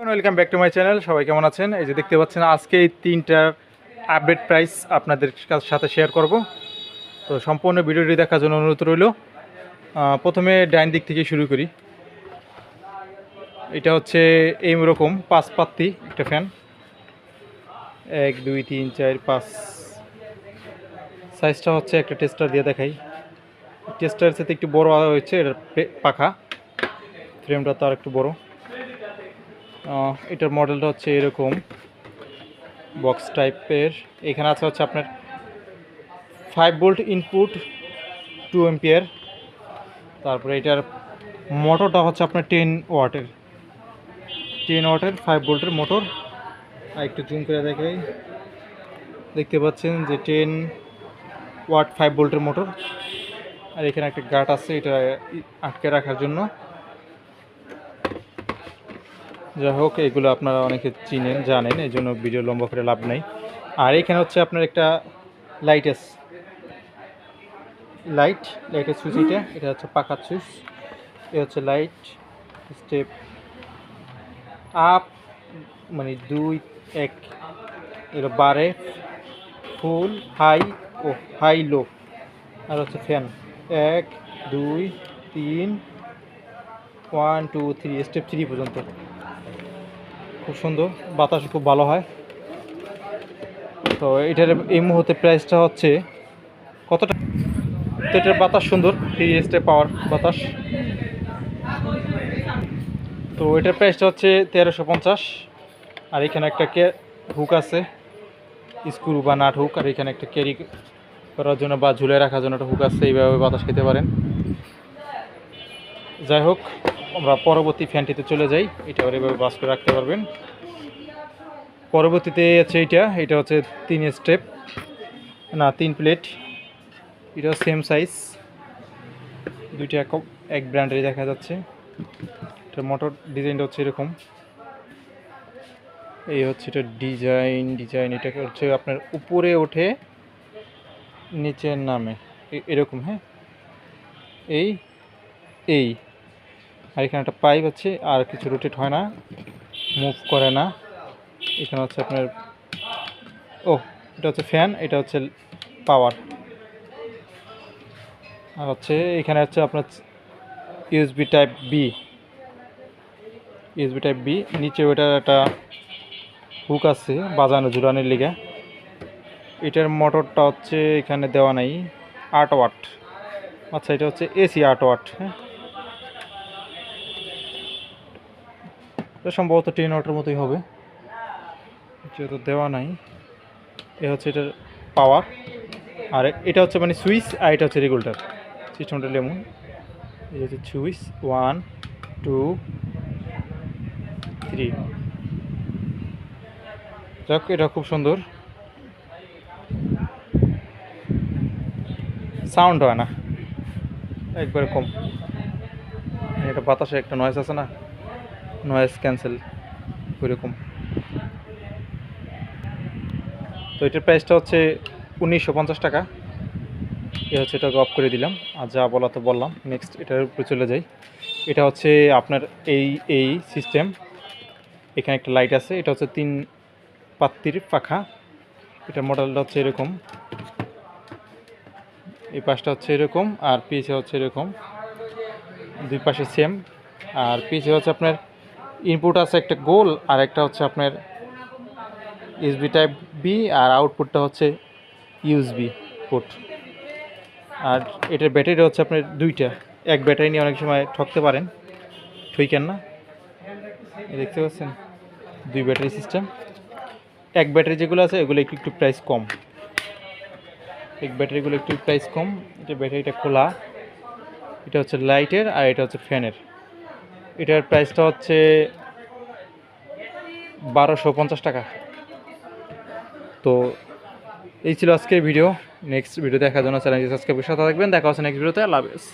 Welcome back to my channel সবাই কেমন আছেন? এই যে দেখতে পাচ্ছেন, আজকে এই তিনটার আপডেট প্রাইস আপনাদের সাথে শেয়ার করব। তো সম্পূর্ণ ভিডিওটি দেখার জন্য অনুরোধ রইল। প্রথমে ডাইন দিক থেকে শুরু করি। এটা হচ্ছে এই রকম পাঁচ পাত্তি একটা ফ্যান এক, দুই, তিন, চার, পাঁচ। সাইজটা হচ্ছে একটা টেস্টার দিয়ে দেখাই। টেস্টার সাথে একটু বড় হয়েছে এটার পাখা। ফ্রেমটা তো আর একটু বড়। এটার মডেলটা হচ্ছে এরকম বক্স টাইপের। এখানে আছে হচ্ছে আপনার five volt input two ampere তারপরে এটার মোটরটা হচ্ছে আপনার টেন ওয়াটের। টেন ওয়াটের ফাইভ ভোল্টের মোটর। আর একটু জুম করে দেখাই। দেখতে পাচ্ছেন যে টেন ওয়াট ফাইভ ভোল্টের মোটর। আর এখানে একটা গার্ড আছে, এটা আটকে রাখার জন্য। যাই হোক, এগুলো আপনারা অনেকে চিনেন, জানেন, এই জন্য ভিডিও লম্বা করে লাভ নেই। আর এখানে হচ্ছে আপনার একটা লাইট আছে লাইট লাইটের সুইচ এটা। এটা হচ্ছে পাখার সুইচ এটা হচ্ছে লাইট স্টেপ আপ মানে দুই, এক এটা বারে ফুল হাই ও হাই লো আর হচ্ছে ফ্যান এক, দুই, তিন one two three step three পর্যন্ত। খুব সুন্দর, বাতাস খুব ভালো হয়। তো এটার এই মুহূর্তে প্রাইসটা হচ্ছে কতটা তো এটার বাতাস সুন্দর স্টেপ পাওয়ার বাতাস। তো এটার প্রাইসটা হচ্ছে তেরোশো পঞ্চাশ। আর এখানে একটা কে হুক আছে স্ক্রু বা নাট হুক আর এখানে একটা ক্যারি করার জন্য বা ঝুলে রাখার জন্য একটা হুক আছে, এইভাবে বাতাস খেতে পারেন। যাই হোক আমরা পরবর্তী ফ্যানটিতে চলে যাই। এটা এভাবে বাস করে রাখতে পারবেন। পরবর্তীতে আছে এইটা। এটা হচ্ছে তিন স্টেপ। না, তিন প্লেট। এটা সেম সাইজ দুইটা এক এক ব্র্যান্ডেরই দেখা যাচ্ছে। এটা মোটর ডিজাইনটা হচ্ছে এরকম। এই হচ্ছে এটা ডিজাইন। ডিজাইন এটা হচ্ছে আপনার উপরে ওঠে, নিচে নামে। এরকম হ্যাঁ? এই এই। আর এখানে একটা পাইপ আছে, আর কিছু রোটেট হয় না মুভ করে না। এখানে হচ্ছে আপনার, ও, এটা হচ্ছে ফ্যান এটা হচ্ছে পাওয়ার আর হচ্ছে এখানে হচ্ছে আপনার USB type B USB type B নিচে ওইটার একটা হুক আছে বাজানো ঝুলানোর লিগে। এটার মোটরটা হচ্ছে এখানে দেওয়া নাই, আট ওয়াট। আচ্ছা এটা হচ্ছে এসি আট ওয়াট হ্যাঁ? এটা সম্ভবত টেন ওয়াটের মতোই হবে। যেহেতু দেওয়া নাই। এ হচ্ছে এটার পাওয়ার আর এটা হচ্ছে মানে সুইচ আর এটা হচ্ছে রেগুলেটার সিস্টেমটা লেমন। এই হচ্ছে সুইচ ওয়ান টু থ্রি যাক, এটা খুব সুন্দর। সাউন্ড হয় না। একবারে কম। এটা বাতাসে একটা নয়েস আছে না? নয়েজ ক্যান্সেল ওইরকম। তো এটার প্রাইসটা হচ্ছে উনিশশো পঞ্চাশ টাকা। এ হচ্ছে এটাকে অফ করে দিলাম। আর যা বলা তো বললাম। নেক্সট এটার উপরে চলে যাই। এটা হচ্ছে আপনার এই এই সিস্টেম এখানে একটা লাইট আছে। এটা হচ্ছে তিন পাত্তির পাখা। এটার মডেলটা হচ্ছে এরকম। এই পাশটা হচ্ছে এরকম। আর পিছে হচ্ছে এরকম। দুই পাশে সেম আর পিছে হচ্ছে আপনার ইনপুট আছে একটা গোল, আর একটা হচ্ছে আপনার ইউএসবি টাইপ বি আর আউটপুটটা হচ্ছে ইউএসবি পোর্ট আর এটার ব্যাটারি হচ্ছে আপনার দুইটা। এক ব্যাটারি নিয়ে অনেক সময় ঠকতে পারেন, ঠইকেন না। দেখতে পাচ্ছেন? দুই ব্যাটারি সিস্টেম এক ব্যাটারি যেগুলো আছে এগুলো একটু একটু প্রাইস কম। এক ব্যাটারিগুলো একটু প্রাইস কম। এটা ব্যাটারিটা খোলা। এটা হচ্ছে লাইটের আর এটা হচ্ছে ফ্যানের এটার প্রাইসটা হচ্ছে বারোশো পঞ্চাশ টাকা। তো এই ছিল আজকের ভিডিও নেক্সট ভিডিও দেখার জন্য চ্যানেলটি সাবস্ক্রাইব করে সাথে থাকবেন। দেখা হচ্ছে নেক্সট ভিডিওতে আল্লাহ হাফেজ।